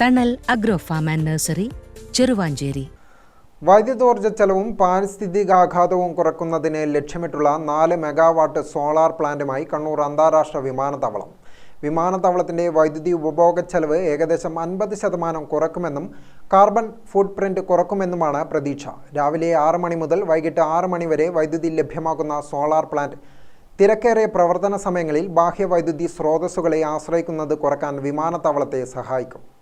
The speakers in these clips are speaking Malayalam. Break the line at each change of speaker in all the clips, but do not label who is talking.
Thanal agro farm and nursery Cheruvanchery.
ചെലവും പാരിസ്ഥിതികാഘാതവും കുറക്കുന്നതിന് ലക്ഷ്യമിട്ടുള്ള നാല് മെഗാവാട്ട് സോളാർ പ്ലാന്റുമായി കണ്ണൂർ അന്താരാഷ്ട്ര വിമാനത്താവളം. വിമാനത്താവളത്തിന്റെ വൈദ്യുതി ഉപഭോഗ ചെലവ് ഏകദേശം അൻപത് ശതമാനം കുറക്കുമെന്നും കാർബൺ ഫുട് പ്രിന്റ് കുറക്കുമെന്നുമാണ് പ്രതീക്ഷ. രാവിലെ ആറ് മണി മുതൽ വൈകിട്ട് ആറ് മണി വരെ വൈദ്യുതി ലഭ്യമാക്കുന്ന സോളാർ പ്ലാന്റ്. തിരക്കേറിയ പ്രവർത്തന സമയങ്ങളിൽ ബാഹ്യ വൈദ്യുതി സ്രോതസ്സുകളെ ആശ്രയിക്കുന്നത് കുറയ്ക്കാൻ വിമാനത്താവളത്തെ സഹായിക്കും.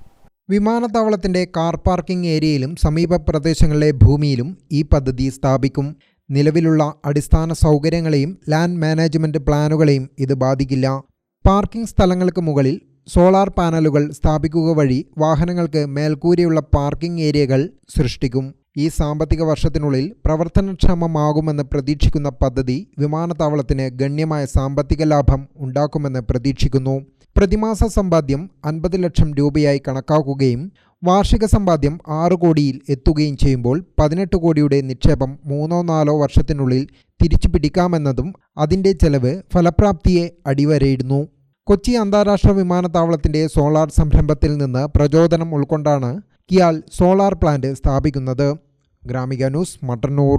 വിമാനത്താവളത്തിന്റെ കാർ പാർക്കിംഗ് ഏരിയയിലും സമീപ പ്രദേശങ്ങളിലെ ഭൂമിയിലും ഈ പദ്ധതി സ്ഥാപിക്കും. നിലവിലുള്ള അടിസ്ഥാന സൗകര്യങ്ങളെയും ലാൻഡ് മാനേജ്മെന്റ് പ്ലാനുകളെയും ഇത് ബാധിക്കില്ല. പാർക്കിംഗ് സ്ഥലങ്ങൾക്ക് മുകളിൽ സോളാർ പാനലുകൾ സ്ഥാപിക്കുക വഴി വാഹനങ്ങൾക്ക് മേൽക്കൂരയുള്ള പാർക്കിംഗ് ഏരിയകൾ സൃഷ്ടിക്കും. ഈ സാമ്പത്തിക വർഷത്തിനുള്ളിൽ പ്രവർത്തനക്ഷമമാകുമെന്ന് പ്രതീക്ഷിക്കുന്ന പദ്ധതി വിമാനത്താവളത്തിന് ഗണ്യമായ സാമ്പത്തിക ലാഭം ഉണ്ടാക്കുമെന്ന് പ്രതീക്ഷിക്കുന്നു. പ്രതിമാസ സമ്പാദ്യം അൻപത് ലക്ഷം രൂപയായി കണക്കാക്കുകയും വാർഷിക സമ്പാദ്യം ആറ് കോടിയിൽ എത്തുകയും ചെയ്യുമ്പോൾ പതിനെട്ട് കോടിയുടെ നിക്ഷേപം മൂന്നോ നാലോ വർഷത്തിനുള്ളിൽ തിരിച്ചു പിടിക്കാമെന്നതും അതിന്റെ ചെലവ് ഫലപ്രാപ്തിയെ അടിവരയിടുന്നു. കൊച്ചി അന്താരാഷ്ട്ര വിമാനത്താവളത്തിന്റെ സോളാർ സംരംഭത്തിൽ നിന്ന് പ്രചോദനം ഉൾക്കൊണ്ടാണ് കിയാൽ സോളാർ പ്ലാന്റ് സ്ഥാപിക്കുന്നത്. Gramika news Mattannur.